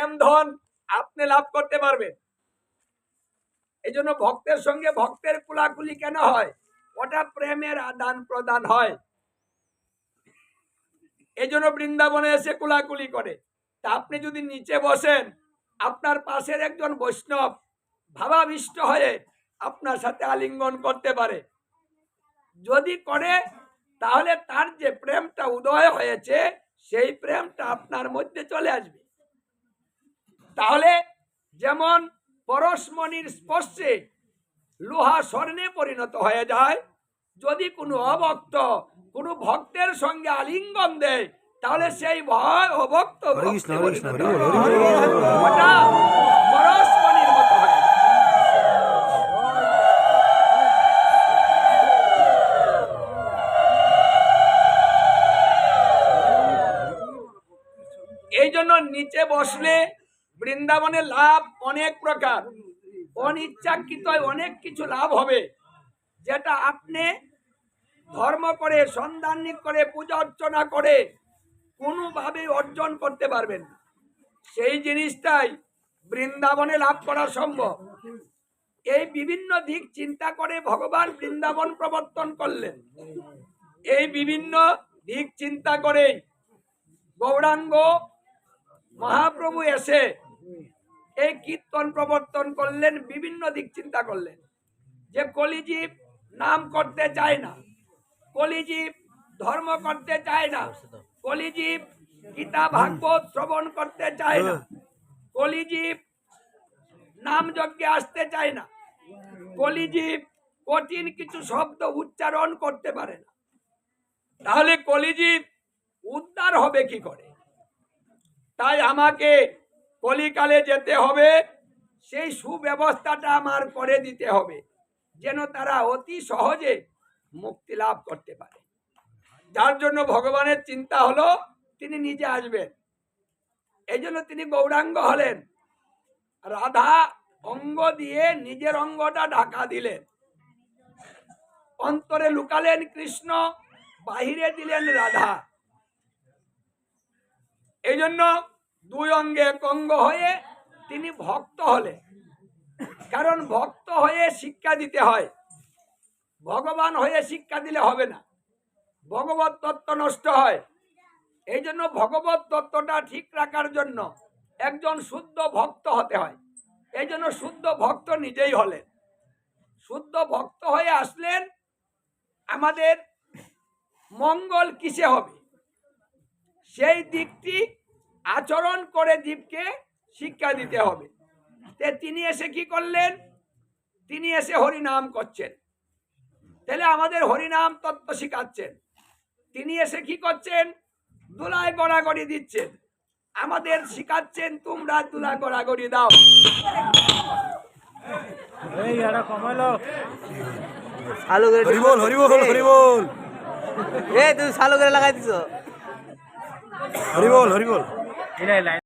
প্রেম ধন আপনি লাভ করতে পারবেন। এই জন্য ভক্তের সঙ্গে ভক্তের কুলাকুলি কেন হয়? ওটা প্রেমের আদান প্রদান হয়। এই জন্য বৃন্দাবনে এসে কুলাকুলি করে। তা আপনি যদি নিচে বসেন, আপনার পাশের একজন বৈষ্ণব ভাবাবিষ্ট হয়ে আপনার সাথে আলিঙ্গন করতে পারে। যদি করে, তাহলে তার যে প্রেমটা উদয় হয়েছে, সেই প্রেমটা আপনার মধ্যে চলে আসবে। তাহলে যেমন পরশমণির স্পর্শে লোহা স্বর্ণে পরিণত হয়ে যায় যদি কোনো অভক্ত কোনো ভক্তের সঙ্গে আলিঙ্গন দেয় তাহলে সেই ভয় অভক্ত এই জন্য নিচে বসলে বৃন্দাবনে লাভ অনেক প্রকার। অনিচ্ছাকৃত অনেক কিছু লাভ হবে। যেটা আপনি ধর্ম করে সন্ধানিক করে, পূজা অর্চনা করে কোনোভাবে অর্জন করতে পারবেন সেই জিনিসটাই বৃন্দাবনে লাভ করা সম্ভব। এই বিভিন্ন দিক চিন্তা করে ভগবান বৃন্দাবন প্রবর্তন করলেন। এই বিভিন্ন দিক চিন্তা করে গৌরাঙ্গ মহাপ্রভু এসে এই কীর্তন প্রবর্তন করলেন, বিভিন্ন দিক চিন্তা করলেন। যে কলিজীব নাম করতে চায় না কলিজীব ধর্ম করতে চায় না কলিজীব গীতা, ভাগবত শ্রবণ করতে চায় না কলিজীব নাম যজ্ঞে আসতে চায় না কলিজীব কঠিন কিছু শব্দ উচ্চারণ করতে পারে না। তাহলে কলিজীব উদ্ধার হবে কি করে? তাই আমাকে কলিকালে যেতে হবে, সেই সুব্যবস্থাটা আমার করে দিতে হবে, যেন তারা অতি সহজে মুক্তি লাভ করতে পারে। যার জন্য ভগবানের চিন্তা হলো, তিনি নিজে আসবেন। এই জন্য তিনি গৌরাঙ্গ হলেন। রাধা অঙ্গ দিয়ে নিজের অঙ্গটা ঢাকা দিলেন। অন্তরে লুকালেন কৃষ্ণ, বাহিরে দিলেন রাধা। এই জন্য দুই অঙ্গে এক অঙ্গ হয়ে তিনি ভক্ত হলেন। কারণ ভক্ত হয়ে শিক্ষা দিতে হয়। ভগবান হয়ে শিক্ষা দিলে হবে না। ভগবত তত্ত্ব নষ্ট হয়। এই জন্য ভগবত তত্ত্বটা ঠিক রাখার জন্য একজন শুদ্ধ ভক্ত হতে হয়। এই জন্য শুদ্ধ ভক্ত নিজেই হলেন। শুদ্ধ ভক্ত হয়ে আসলেন, আমাদের মঙ্গল কিসে হবে? সেই দিকটি আচরণ করে জীবকে শিক্ষা দিতে হবে। তে তিনি এসে কি করলেন? তিনি এসে হরিনাম করছেন। তাহলে আমাদের হরিনাম তত্ত্ব শিখাচ্ছেন। তিনি এসে কি করছেন? দুলায় গড়াগড়ি দিচ্ছেন। আমাদের শিখাচ্ছেন তোমরা দুলা গড়াগড়ি দাও। চালু করে হরি বল হরি বল হরি বল এ তুই চালু করে লাগাই দিছ। হরি 你来来。